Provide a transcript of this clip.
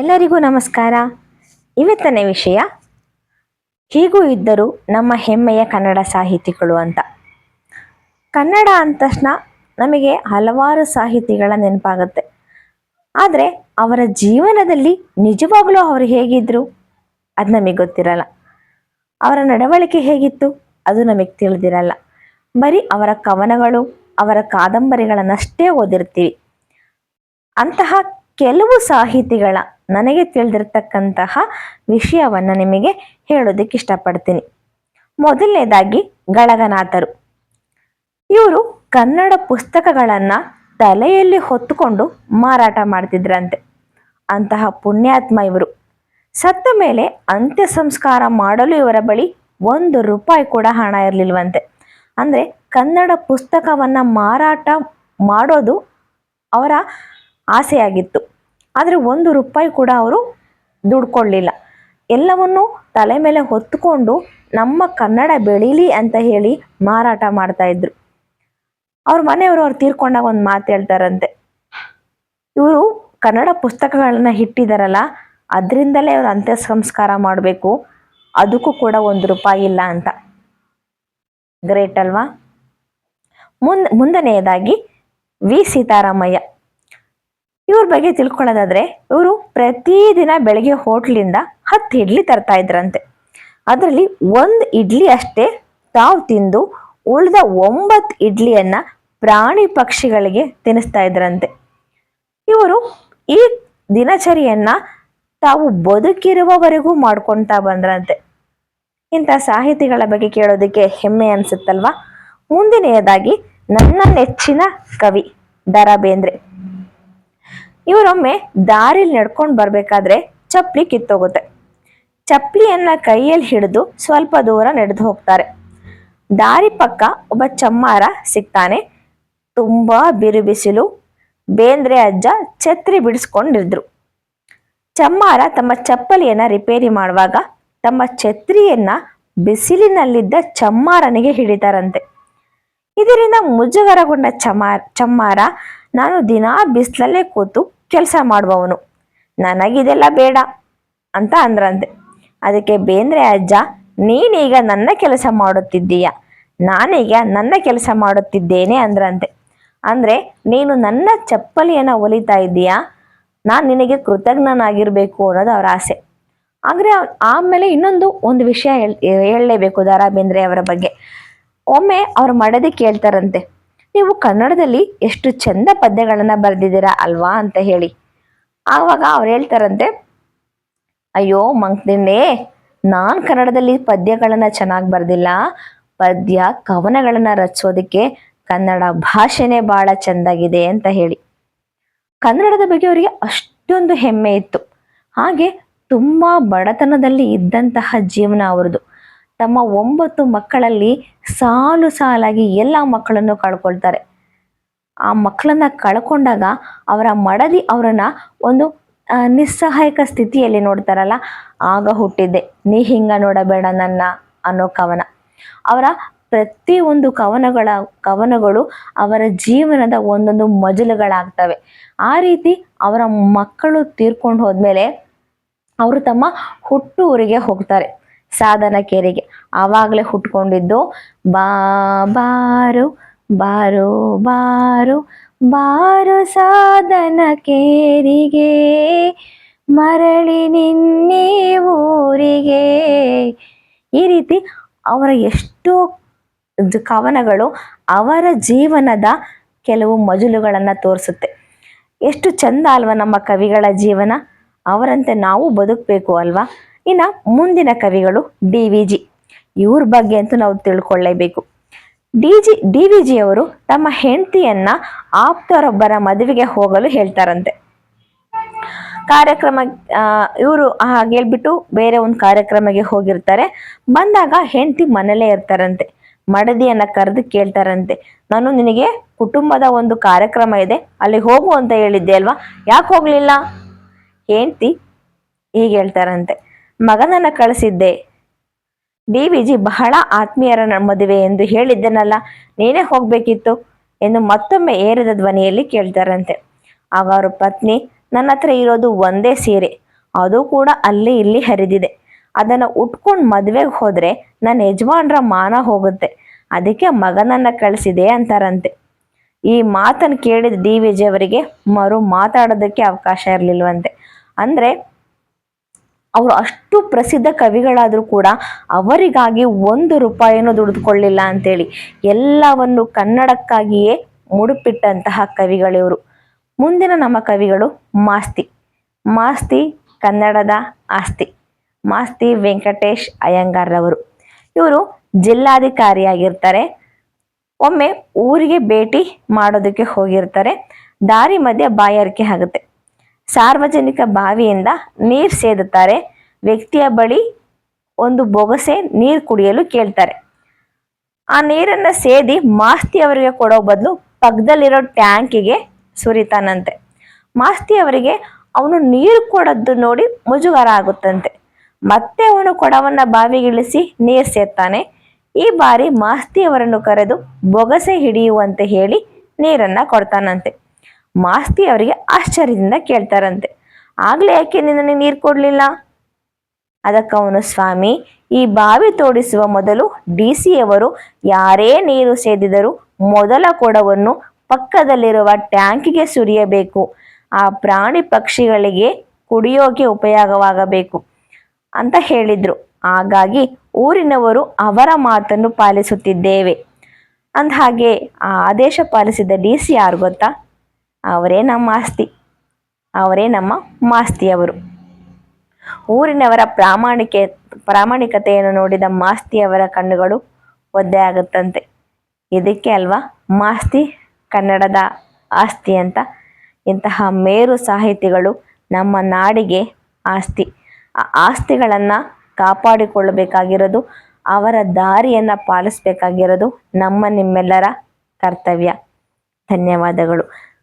ಎಲ್ಲರಿಗೂ ನಮಸ್ಕಾರ. ಇವತ್ತಿನ ವಿಷಯ, ಹೀಗೂ ಇದ್ದರು ನಮ್ಮ ಹೆಮ್ಮೆಯ ಕನ್ನಡ ಸಾಹಿತಿಗಳು ಅಂತ. ಕನ್ನಡ ಅಂದ ತಕ್ಷಣ ನಮಗೆ ಹಲವಾರು ಸಾಹಿತಿಗಳ ನೆನಪಾಗುತ್ತೆ. ಆದರೆ ಅವರ ಜೀವನದಲ್ಲಿ ನಿಜವಾಗ್ಲೂ ಅವರು ಹೇಗಿದ್ರು ಅದು ನಮಗೆ ಗೊತ್ತಿರಲ್ಲ. ಅವರ ನಡವಳಿಕೆ ಹೇಗಿತ್ತು ಅದು ನಮಗೆ ತಿಳಿದಿರಲ್ಲ. ಬರೀ ಅವರ ಕವನಗಳು, ಅವರ ಕಾದಂಬರಿಗಳನ್ನಷ್ಟೇ ಓದಿರ್ತೀವಿ. ಅಂತಹ ಕೆಲವು ಸಾಹಿತಿಗಳ ನನಗೆ ತಿಳಿದಿರ್ತಕ್ಕಂತಹ ವಿಷಯವನ್ನು ನಿಮಗೆ ಹೇಳೋದಕ್ಕೆ ಇಷ್ಟಪಡ್ತೀನಿ. ಮೊದಲನೇದಾಗಿ ಗಳಗನಾಥರು. ಇವರು ಕನ್ನಡ ಪುಸ್ತಕಗಳನ್ನು ತಲೆಯಲ್ಲಿ ಹೊತ್ತುಕೊಂಡು ಮಾರಾಟ ಮಾಡ್ತಿದ್ರಂತೆ. ಅಂತಹ ಪುಣ್ಯಾತ್ಮ ಇವರು. ಸತ್ತ ಮೇಲೆ ಅಂತ್ಯ ಸಂಸ್ಕಾರ ಮಾಡಲು ಇವರ ಬಳಿ ಒಂದು ರೂಪಾಯಿ ಕೂಡ ಹಣ ಇರಲಿಲ್ವಂತೆ. ಅಂದರೆ ಕನ್ನಡ ಪುಸ್ತಕವನ್ನು ಮಾರಾಟ ಮಾಡೋದು ಅವರ ಆಸೆಯಾಗಿತ್ತು. ಆದರೆ ಒಂದು ರೂಪಾಯಿ ಕೂಡ ಅವರು ದುಡ್ಕೊಳ್ಳಿಲ್ಲ ಎಲ್ಲವನ್ನು ತಲೆ ಮೇಲೆ ಹೊತ್ತುಕೊಂಡು ನಮ್ಮ ಕನ್ನಡ ಬೆಳೀಲಿ ಅಂತ ಹೇಳಿ ಮಾರಾಟ ಮಾಡ್ತಾ ಇದ್ರು. ಅವ್ರ ಮನೆಯವರು ಅವ್ರು ತೀರ್ಕೊಂಡಾಗ ಒಂದು ಮಾತು ಹೇಳ್ತಾರಂತೆ. ಇವರು ಕನ್ನಡ ಪುಸ್ತಕಗಳನ್ನ ಇಟ್ಟಿದಾರಲ್ಲ ಅದರಿಂದಲೇ ಅವ್ರು ಅಂತ್ಯ ಸಂಸ್ಕಾರ ಮಾಡಬೇಕು, ಅದಕ್ಕೂ ಕೂಡ ಒಂದು ರೂಪಾಯಿ ಇಲ್ಲ ಅಂತ. ಗ್ರೇಟ್ ಅಲ್ವಾ? ಮುಂದ್, ಮುಂದನೆಯದಾಗಿ ವಿ. ಸೀತಾರಾಮಯ್ಯ. ಇವ್ರ ಬಗ್ಗೆ ತಿಳ್ಕೊಳ್ಳೋದಾದ್ರೆ, ಇವರು ಪ್ರತಿದಿನ ಬೆಳಗ್ಗೆ ಹೋಟ್ಲಿಂದ ಹತ್ತು ಇಡ್ಲಿ ತರ್ತಾ ಇದ್ರಂತೆ. ಅದರಲ್ಲಿ ಒಂದು ಇಡ್ಲಿ ಅಷ್ಟೇ ತಾವು ತಿಂದು ಉಳಿದ ಒಂಬತ್ತು ಇಡ್ಲಿಯನ್ನ ಪ್ರಾಣಿ ಪಕ್ಷಿಗಳಿಗೆ ತಿನ್ನಿಸ್ತಾ ಇದ್ರಂತೆ. ಇವರು ಈ ದಿನಚರಿಯನ್ನ ತಾವು ಬದುಕಿರುವವರೆಗೂ ಮಾಡ್ಕೊತಾ ಬಂದ್ರಂತೆ. ಇಂಥ ಸಾಹಿತಿಗಳ ಬಗ್ಗೆ ಕೇಳೋದಕ್ಕೆ ಹೆಮ್ಮೆ ಅನ್ಸುತ್ತಲ್ವಾ? ಮುಂದಿನೆಯದಾಗಿ ನನ್ನ ನೆಚ್ಚಿನ ಕವಿ ದ ಬೇಂದ್ರೆ ಇವರೊಮ್ಮೆ ದಾರಿಲಿ ನಡ್ಕೊಂಡು ಬರ್ಬೇಕಾದ್ರೆ ಚಪ್ಪಲಿ ಕಿತ್ತೋಗುತ್ತೆ. ಚಪ್ಪಲಿಯನ್ನ ಕೈಯಲ್ಲಿ ಹಿಡಿದು ಸ್ವಲ್ಪ ದೂರ ನಡೆದು ಹೋಗ್ತಾರೆ. ದಾರಿ ಪಕ್ಕ ಒಬ್ಬ ಚಮ್ಮಾರ ಸಿಗ್ತಾನೆ. ತುಂಬಾ ಬಿರು ಬಿಸಿಲು. ಬೇಂದ್ರೆ ಅಜ್ಜ ಛತ್ರಿ ಬಿಡಿಸ್ಕೊಂಡಿದ್ರು. ಚಮ್ಮಾರ ತಮ್ಮ ಚಪ್ಪಲಿಯನ್ನ ರಿಪೇರಿ ಮಾಡುವಾಗ ತಮ್ಮ ಛತ್ರಿಯನ್ನ ಬಿಸಿಲಿನಲ್ಲಿದ್ದ ಚಮ್ಮಾರನಿಗೆ ಹಿಡಿತಾರಂತೆ. ಇದರಿಂದ ಮುಜುಗರಗೊಂಡ ಚಮಾರ್ ಚಮ್ಮಾರ ನಾನು ದಿನಾ ಬಿಸಿಲಲ್ಲೇ ಕೂತು ಕೆಲಸ ಮಾಡುವವನು ನನಗಿದೆಲ್ಲ ಬೇಡ ಅಂತ ಅಂದ್ರಂತೆ. ಅದಕ್ಕೆ, ಬೇಂದ್ರೆ ಅಜ್ಜ, ನೀನೀಗ ನನ್ನ ಕೆಲಸ ಮಾಡುತ್ತಿದ್ದೀಯ? ನಾನೀಗ ನನ್ನ ಕೆಲಸ ಮಾಡುತ್ತಿದ್ದೇನೆ ಅಂದ್ರಂತೆ. ಅಂದರೆ, ನೀನು ನನ್ನ ಚಪ್ಪಲಿಯನ್ನು ಒಲಿತಾ ಇದ್ದೀಯಾ? ನಾನು ನಿನಗೆ ಕೃತಜ್ಞನಾಗಿರಬೇಕು ಅನ್ನೋದು ಅವರ ಆಸೆ. ಆದರೆ ಆಮೇಲೆ ಇನ್ನೊಂದು ಒಂದು ವಿಷಯ ಹೇಳ್, ಹೇಳಲೇಬೇಕು ದ ಬೇಂದ್ರೆ ಅವರ ಬಗ್ಗೆ. ಒಮ್ಮೆ ಅವ್ರ ಮಡದಿ ಕೇಳ್ತಾರಂತೆ. ನೀವು ಕನ್ನಡದಲ್ಲಿ ಎಷ್ಟು ಚಂದ ಪದ್ಯಗಳನ್ನ ಬರೆದಿದ್ದೀರಾ ಅಲ್ವಾ ಅಂತ ಹೇಳಿ. ಆವಾಗ ಅವ್ರು ಹೇಳ್ತಾರಂತೆ, ಅಯ್ಯೋ ಮಂಕ್ದಿಂಡೆ ನಾನು ಕನ್ನಡದಲ್ಲಿ ಪದ್ಯಗಳನ್ನ ಚೆನ್ನಾಗಿ ಬರೆದಿಲ್ಲ. ಪದ್ಯ ಕವನಗಳನ್ನ ರಚಿಸೋದಕ್ಕೆ ಕನ್ನಡ ಭಾಷೆನೇ ಬಹಳ ಚೆಂದಾಗಿದೆ ಅಂತ ಹೇಳಿ. ಕನ್ನಡದ ಬಗ್ಗೆ ಅವರಿಗೆ ಅಷ್ಟೊಂದು ಹೆಮ್ಮೆ ಇತ್ತು. ಹಾಗೆ ತುಂಬಾ ಬಡತನದಲ್ಲಿ ಇದ್ದಂತಹ ಜೀವನ ಅವರದು ತಮ್ಮ ಒಂಬತ್ತು ಮಕ್ಕಳಲ್ಲಿ ಸಾಲು ಸಾಲಾಗಿ ಎಲ್ಲ ಮಕ್ಕಳನ್ನು ಕಳ್ಕೊಳ್ತಾರೆ. ಆ ಮಕ್ಕಳನ್ನ ಕಳ್ಕೊಂಡಾಗ ಅವರ ಮಡದಿ ಅವರನ್ನ ಒಂದು ನಿಸ್ಸಹಾಯಕ ಸ್ಥಿತಿಯಲ್ಲಿ ನೋಡ್ತಾರಲ್ಲ, ಆಗ ಹುಟ್ಟಿದ್ದೆ. ನೀ ಹಿಂಗ ನೋಡಬೇಡ ನನ್ನ ಅನ್ನೋ ಕವನ. ಅವರ ಪ್ರತಿ ಒಂದು ಕವನಗಳ, ಕವನಗಳು ಅವರ ಜೀವನದ ಒಂದೊಂದು ಮಜಲುಗಳಾಗ್ತವೆ. ಆ ರೀತಿ ಅವರ ಮಕ್ಕಳು ತೀರ್ಕೊಂಡು ಹೋದ್ಮೇಲೆ ಅವರು ತಮ್ಮ ಹುಟ್ಟೂರಿಗೆ ಹೋಗ್ತಾರೆ. ಸಾಧನ ಕೇರಿಗೆ ಆವಾಗಲೇ ಹುಟ್ಕೊಂಡಿದ್ದು, ಬಾ, ಬಾರು ಬಾರು ಬಾರು ಬಾರು ಸಾಧನ ಕೇರಿಗೆ ಮರಳಿ ನಿನ್ನೆ ಊರಿಗೆ. ಈ ರೀತಿ ಅವರ ಎಷ್ಟೋ ಕವನಗಳು ಅವರ ಜೀವನದ ಕೆಲವು ಮಜಲುಗಳನ್ನು ತೋರಿಸುತ್ತೆ. ಎಷ್ಟು ಚಂದ ಅಲ್ವಾ ನಮ್ಮ ಕವಿಗಳ ಜೀವನ? ಅವರಂತೆ ನಾವು ಬದುಕಬೇಕು ಅಲ್ವಾ? ಇನ್ನು ಮುಂದಿನ ಕವಿಗಳು ಡಿ ವಿ ಜಿ. ಇವ್ರ ಬಗ್ಗೆ ಅಂತೂ ನಾವು ತಿಳ್ಕೊಳ್ಳೇಬೇಕು D G, D V G ಅವರು ತಮ್ಮ ಹೆಂಡತಿಯನ್ನ ಆಪ್ತರೊಬ್ಬರ ಮದುವೆಗೆ ಹೋಗಲು ಹೇಳ್ತಾರಂತೆ. ಕಾರ್ಯಕ್ರಮ ಇವರು ಹೇಳ್ಬಿಟ್ಟು ಬೇರೆ ಒಂದು ಕಾರ್ಯಕ್ರಮಕ್ಕೆ ಹೋಗಿರ್ತಾರೆ. ಬಂದಾಗ ಹೆಂಡತಿ ಮನೇಲೇ ಇರ್ತಾರಂತೆ. ಮಡದಿಯನ್ನ ಕರೆದು ಕೇಳ್ತಾರಂತೆ. ನಾನು ನಿನಗೆ ಕುಟುಂಬದ ಒಂದು ಕಾರ್ಯಕ್ರಮ ಇದೆ, ಅಲ್ಲಿ ಹೋಗು ಅಂತ ಹೇಳಿದ್ದೆ ಅಲ್ವಾ? ಯಾಕೆ ಹೋಗ್ಲಿಲ್ಲ? ಹೆಂಡತಿ ಹೀಗೆ ಹೇಳ್ತಾರಂತೆ. ಮಗನನ್ನ ಕಳಿಸಿದ್ದೆ. ಡಿ ವಿ ಜಿ ಬಹಳ ಆತ್ಮೀಯರ ಮದುವೆ ಎಂದು ಹೇಳಿದ್ದೆನಲ್ಲ, ನೀನೇ ಹೋಗ್ಬೇಕಿತ್ತು ಎಂದು ಮತ್ತೊಮ್ಮೆ ಏರಿದ ಧ್ವನಿಯಲ್ಲಿ ಕೇಳ್ತಾರಂತೆ. ಅವ್ರ, ಪತ್ನಿ, ನನ್ನ ಹತ್ರ ಇರೋದು ಒಂದೇ ಸೀರೆ, ಅದು ಕೂಡ ಅಲ್ಲಿ ಇಲ್ಲಿ ಹರಿದಿದೆ. ಅದನ್ನು ಉಟ್ಕೊಂಡು ಮದುವೆಗೆ ಹೋದರೆ ನನ್ನ ಯಜಮಾನ್ರ ಮಾನ ಹೋಗುತ್ತೆ, ಅದಕ್ಕೆ ಮಗನನ್ನ ಕಳಿಸಿದೆ ಅಂತಾರಂತೆ. ಈ ಮಾತನ್ನು ಕೇಳಿದ ಡಿ ವಿಜಯ್ ಅವರಿಗೆ ಮರು ಮಾತಾಡೋದಕ್ಕೆ ಅವಕಾಶ ಇರಲಿಲ್ವಂತೆ. ಅಂದರೆ ಅವರು ಅಷ್ಟು ಪ್ರಸಿದ್ಧ ಕವಿಗಳಾದರೂ ಕೂಡ ಅವರಿಗಾಗಿ ಒಂದು ರೂಪಾಯಿನೂ ದುಡಿದುಕೊಳ್ಳಿಲ್ಲ ಅಂತೇಳಿ ಎಲ್ಲವನ್ನು ಕನ್ನಡಕ್ಕಾಗಿಯೇ ಮುಡುಪಿಟ್ಟಂತಹ ಕವಿಗಳಿವರು. ಮುಂದಿನ ನಮ್ಮ ಕವಿಗಳು ಮಾಸ್ತಿ. ಮಾಸ್ತಿ ಕನ್ನಡದ ಆಸ್ತಿ. ಮಾಸ್ತಿ ವೆಂಕಟೇಶ್ ಅಯ್ಯಂಗಾರ್ರವರು. ಇವರು ಜಿಲ್ಲಾಧಿಕಾರಿಯಾಗಿರ್ತಾರೆ. ಒಮ್ಮೆ ಊರಿಗೆ ಭೇಟಿ ಮಾಡೋದಕ್ಕೆ ಹೋಗಿರ್ತಾರೆ. ದಾರಿ ಮಧ್ಯೆ ಬಾಯಾರಿಕೆ ಆಗುತ್ತೆ. ಸಾರ್ವಜನಿಕ ಬಾವಿಯಿಂದ ನೀರು ಸೇದುತ್ತಾರೆ. ವ್ಯಕ್ತಿಯ ಬಳಿ ಒಂದು ಬೊಗಸೆ ನೀರು ಕುಡಿಯಲು ಕೇಳ್ತಾರೆ. ಆ ನೀರನ್ನು ಸೇದಿ ಮಾಸ್ತಿ ಅವರಿಗೆ ಕೊಡೋ ಬದಲು ಪಕ್ಕದಲ್ಲಿರೋ ಟ್ಯಾಂಕಿಗೆ ಸುರಿತಾನಂತೆ. ಮಾಸ್ತಿ ಅವರಿಗೆ ಅವನು ನೀರು ಕೊಡೋದು ನೋಡಿ ಮುಜುಗರ ಆಗುತ್ತಂತೆ. ಮತ್ತೆ ಅವನು ಕೊಡವನ್ನ ಬಾವಿಗಿಳಿಸಿ ನೀರು ಸೇರ್ತಾನೆ ಈ ಬಾರಿ ಮಾಸ್ತಿಯವರನ್ನು ಕರೆದು ಬೊಗಸೆ ಹಿಡಿಯುವಂತೆ ಹೇಳಿ ನೀರನ್ನ ಕೊಡ್ತಾನಂತೆ. ಮಾಸ್ತಿ ಅವರಿಗೆ ಆಶ್ಚರ್ಯದಿಂದ ಕೇಳ್ತಾರಂತೆ. ಆಗ್ಲೇ ಯಾಕೆ ನಿನ್ನನ್ನು ನೀರು ಕೊಡಲಿಲ್ಲ? ಅದಕ್ಕವನು ಸ್ವಾಮಿ, ಈ ಬಾವಿ ತೋಡಿಸುವ ಮೊದಲು ಡಿ ಸಿ ಅವರು ಯಾರೇ ನೀರು ಸೇದಿದರೂ ಮೊದಲ ಕೊಡವನ್ನು ಪಕ್ಕದಲ್ಲಿರುವ ಟ್ಯಾಂಕಿಗೆ ಸುರಿಯಬೇಕು. ಆ ಪ್ರಾಣಿ ಪಕ್ಷಿಗಳಿಗೆ ಕುಡಿಯೋಕೆ ಉಪಯೋಗವಾಗಬೇಕು ಅಂತ ಹೇಳಿದ್ರು. ಹಾಗಾಗಿ ಊರಿನವರು ಅವರ ಮಾತನ್ನು ಪಾಲಿಸುತ್ತಿದ್ದೇವೆ. ಅಂದ ಹಾಗೆ ಆ ಆದೇಶ ಪಾಲಿಸಿದ ಡಿ ಸಿ ಯಾರು ಗೊತ್ತಾ? ಅವರೇ ನಮ್ಮ ಆಸ್ತಿ. ಅವರೇ ನಮ್ಮ ಮಾಸ್ತಿಯವರು. ಊರಿನವರ ಪ್ರಾಮಾಣಿಕೆ, ಪ್ರಾಮಾಣಿಕತೆಯನ್ನು ನೋಡಿದ ಮಾಸ್ತಿಯವರ ಕಣ್ಣುಗಳು ಒದ್ದೆ ಆಗುತ್ತಂತೆ. ಇದಕ್ಕೆ ಅಲ್ವಾ ಮಾಸ್ತಿ ಕನ್ನಡದ ಆಸ್ತಿ ಅಂತ? ಇಂತಹ ಮೇರು ಸಾಹಿತಿಗಳು ನಮ್ಮ ನಾಡಿಗೆ ಆಸ್ತಿ. ಆ ಆಸ್ತಿಗಳನ್ನು ಕಾಪಾಡಿಕೊಳ್ಳಬೇಕಾಗಿರೋದು, ಅವರ ದಾರಿಯನ್ನು ಪಾಲಿಸಬೇಕಾಗಿರೋದು ನಮ್ಮ ನಿಮ್ಮೆಲ್ಲರ ಕರ್ತವ್ಯ. ಧನ್ಯವಾದಗಳು.